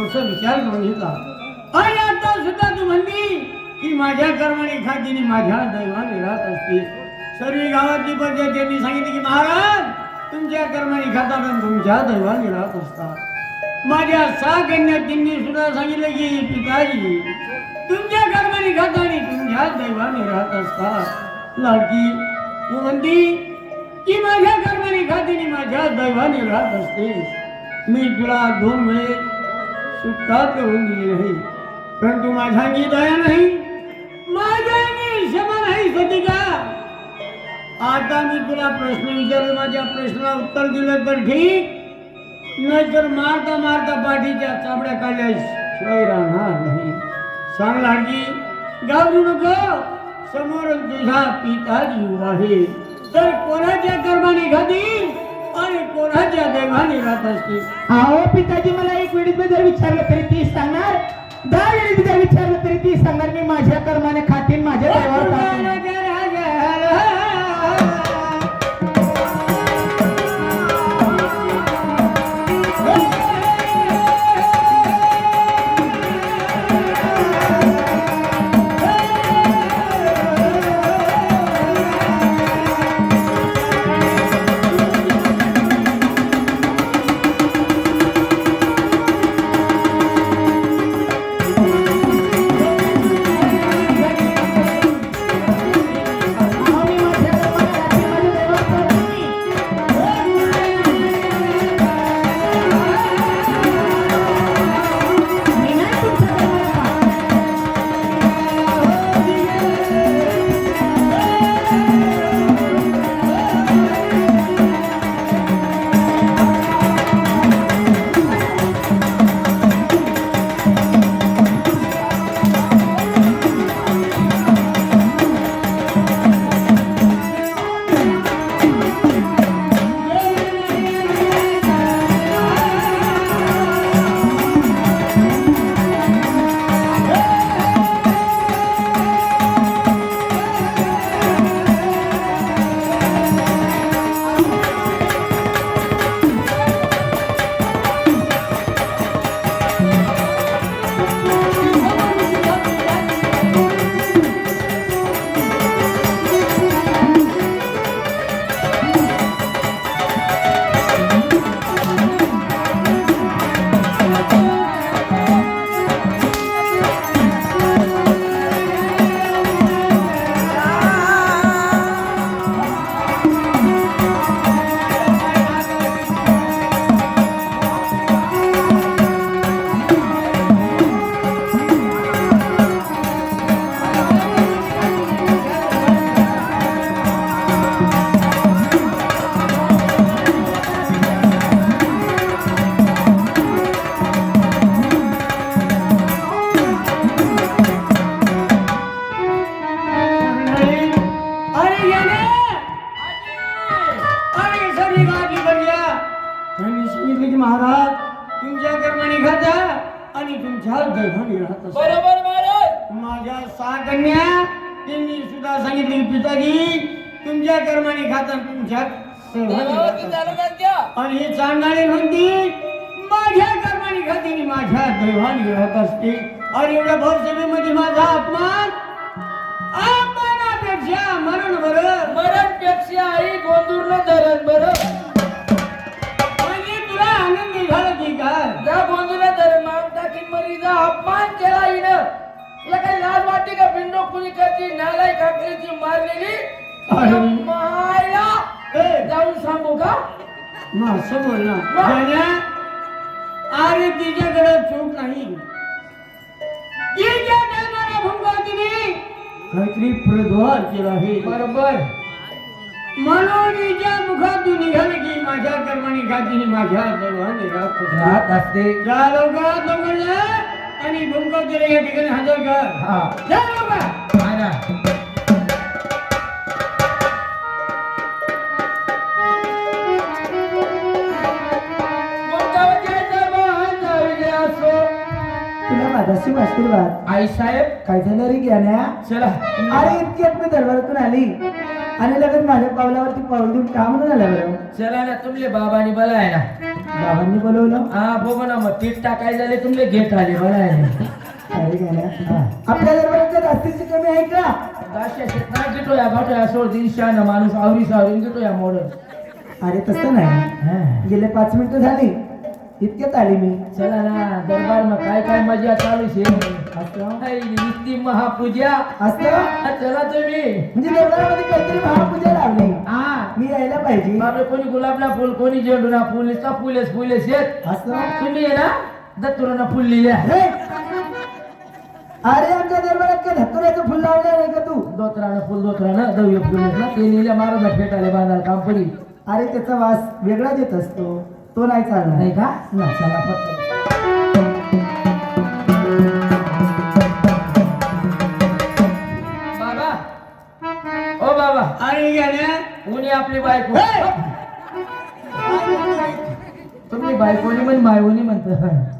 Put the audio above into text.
थोडसा विचार करून घेतला. आणि आता सुद्धा तू म्हणती की माझ्या कर्माने खातीने माझ्या दैवाने राहत असते. सर्व गावातली पद्धत त्यांनी सांगितली की महाराज तुमच्या कर्माने खातात आणि तुमच्या दैवाने राहत असतात माझ्या सहा कन्या त्यांनी सुद्धा सांगितलं की पिताजी तुमच्या कर्माने खाता आणि तुमच्या दैवाने राहत असतात लाडकी तू म्हणती की माझ्या कर्माने खातीने माझ्या दैवाने राहत असते. मी तुला दोन वेळेस सुटका करून दिली नाही. परंतु माझ्या मी दया नाही. माझ्या मी क्षमा नाही सतिका. आता मी तुला प्रश्न विचारला माझ्या प्रश्नाला उत्तर दिलं तर ठीक. नाहीतर मारता मारता पाठीच्या चाबड्या काढल्यास शिवाय राहणार नाही. सांगला की गावरू नको. समोर तुझा पिता जीव आहे तर कोणाच्या कर्माने खाती आणि कोणाच्या देवाने अहो पिताजी मला एक वेळीत जर विचारलं तरी ती सांगणार. दहा वेळीत जर विचारलं तरी ती सांगणार मी माझ्या कर्माने खा महाराज तुमच्या कर्माने खाता आणि तुमच्या दैवाने राहत. बरोबर महाराज. माझ्या सहा कन्या त्यांनी सुद्धा सांगितले पिताजी तुमच्या कर्माने खाता आणि तुमच्या आणि हे सांगणारे म्हणते माझ्या कर्माने खाते आणि माझ्या दैवाने राहत असते. आणि एवढ्या भरसभेमध्ये माझा अपमान अपमानापेक्षा मरण बरं मरणपेक्षा आई गोंधूर न धरण का बिंडो कुणी करती नालाई काकडीची मारलेली. मायला जाऊन सांगू का? ना. वा. जाण्या, अरे तिच्याकडे चूक नाही. तिच्या काहीतरी प्रद्वार केला आहे. बरोबर. म्हणून हिच्या मुखातून निघाले की माझ्या कर्माने खातीने माझ्या देवाने राहत असते. जा आणि भूमगावतीला या ठिकाणी हजर कर. हा. जा तुला माझ्याशी आशीर्वाद. आई साहेब. काय झालं रे ज्ञान्या? चला. अरे इतक्यात मी दरबारातून आली. आणि लगेच माझ्या पावलावरती पाऊल देऊन काम न झालं बरं? चला ना तुमले बाबानी बोलाय ना. बाबांनी बोलवलं? हा बघू ना मग पीठ टाकाय झाले तुमले घेत आले गाण्या आपल्या दरबारात जास्तीची कमी आहे का? दाशा शेतना घेतो या गाठो या सोड दिनशा ना माणूस आवरी सावरी या अरे तसं नाही. गेले पाच मिनिटं झाली. इतक्यात आली मी. चला ना दरबार मग काय काय मजा चालू शे महापूजा. असं हा, चला तुम्ही. म्हणजे दरबारामध्ये काहीतरी महापूजा लावली. हा. मी यायला पाहिजे. बापरे कोणी गुलाबला फुल कोणी झेंडूना फुल फुलेस फुलेस येत असं तुम्ही ना दत्तुरांना फुल लिहिल्या! अरे आमच्या दरबारात काय धत्तुराचं फुल लावलं नाही का तू? दोतरानं फुल दोतरानं दव्य फुल ना ते लिहिल्या महाराजा फेटाले बांधायला काम पडी अरे त्याचा वास वेगळाच येत असतो. तो नाही चालणार. नाही का? नाही. चला फक्त बाबा. ओ बाबा. अरे गेल्या उनी आपली बायको! तुम्ही बायकोनी म्हण मायवनी म्हणत.